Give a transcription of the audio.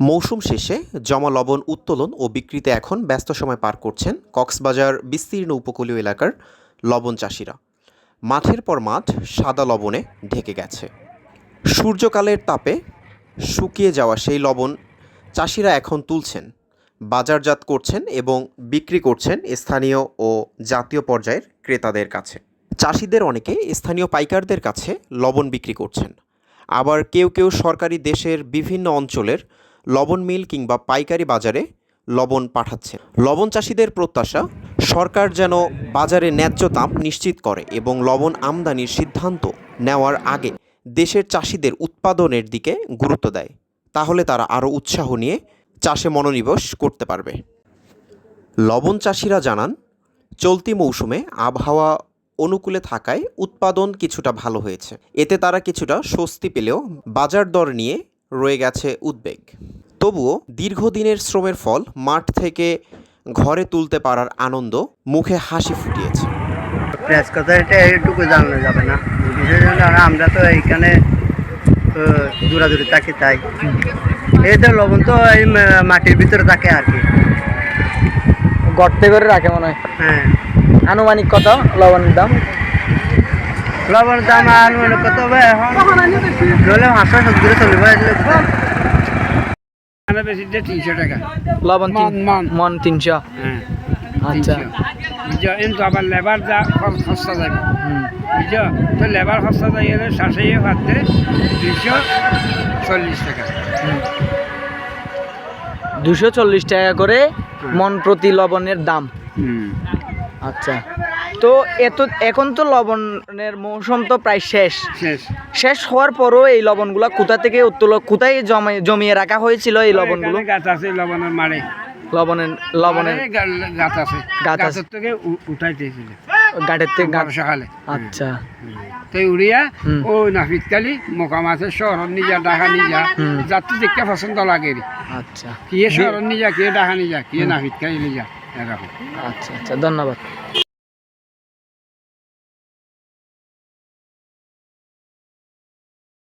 মৌসুম শেষে জমা লবণ উত্তোলন ও বিক্রিতে এখন ব্যস্ত সময় পার করছেন কক্সবাজার বিস্তীর্ণ উপকূলীয় এলাকার লবণ চাষিরা। মাঠের পর মাঠ সাদা লবণে ঢেকে গেছে। সূর্যকালের তাপে শুকিয়ে যাওয়া সেই লবণ চাষিরা এখন তুলছেন, বাজারজাত করছেন এবং বিক্রি করছেন স্থানীয় ও জাতীয় পর্যায়ের ক্রেতাদের কাছে। চাষিদের অনেকে স্থানীয় পাইকারদের কাছে লবণ বিক্রি করছেন। আবার কেউ কেউ সরকারি দেশের বিভিন্ন অঞ্চলের লবণ মিল কিংবা পাইকারি বাজারে লবণ পাঠাচ্ছে। লবণ চাষিদের প্রত্যাশা, সরকার যেন বাজারে ন্যায্য দাম নিশ্চিত করে এবং লবণ আমদানির সিদ্ধান্ত নেওয়ার আগে দেশের চাষিদের উৎপাদনের দিকে গুরুত্ব দেয়, তাহলে তারা আরও উৎসাহ নিয়ে চাষে মনোনিবেশ করতে পারবে। লবণ চাষিরা জানান, চলতি মৌসুমে আবহাওয়া অনুকূলে থাকায় উৎপাদন কিছুটা ভালো হয়েছে। এতে তারা কিছুটা স্বস্তি পেলেও বাজার দর নিয়ে রয়ে গেছে উদ্বেগ। তবুও দীর্ঘদিনের শ্রমের ফল মাঠ থেকে ঘরে তুলতে পারার আনন্দ মুখে হাসি ফুটিয়েছে। প্রেস কথা এটা এইটুকু জানানো যাবে না। বিশেষ আমরা তো এইখানে দূরাদূরি থাকি তাই। এই তো লবণ তো এই মাটির ভিতরে থাকে আর কি। গর্তে করে রাখে মনে হয়। হ্যাঁ। আনুমানিক কত লবণের দাম? লবণ দাম আর মনে কত হবে এখন? নলে হাঁসশো সত্তরে চলিব তিনশো টাকা। লবণ মন, তিনশো। হ্যাঁ। আচ্ছা। বুঝছ? কিন্তু আবার লেবার যা সস্তা যাবে। হুম। বুঝছ? তো লেবার সস্তা যাই গেলে শাসাইয়ে ভাবতে দুইশো চল্লিশ টাকা। দুশো চল্লিশ টাকা করে মন প্রতি লবণের দাম। আচ্ছা। তো এত এখন তো লবণের মৌসুম তো প্রায় শেষ। শেষ। হওয়ার পরও এই লবণগুলো কোথা থেকে উত্তোলন কোথায় জমে জমিয়ে রাখা হয়েছিল এই লবণগুলো? গাছ আছে লবণের মারে লবণের লবণের গাছ আছে। গাছ আছে। থেকে উ- উঠাইতেছিল গাড়ির থেকে গা- সকালে আচ্ছা। তো উড়িয়া। ও নাফিতকালি মোকাম আছে শহর নিজা ঢাকা নিজা। যাত্রী দেখতে পছন্দ লাগে আচ্ছা। কিয়ে শহর নিজা কে ঢাকা নিজা কিয়ে নাফিতকালি নিজা। এরকম আচ্ছা আচ্ছা ধন্যবাদ।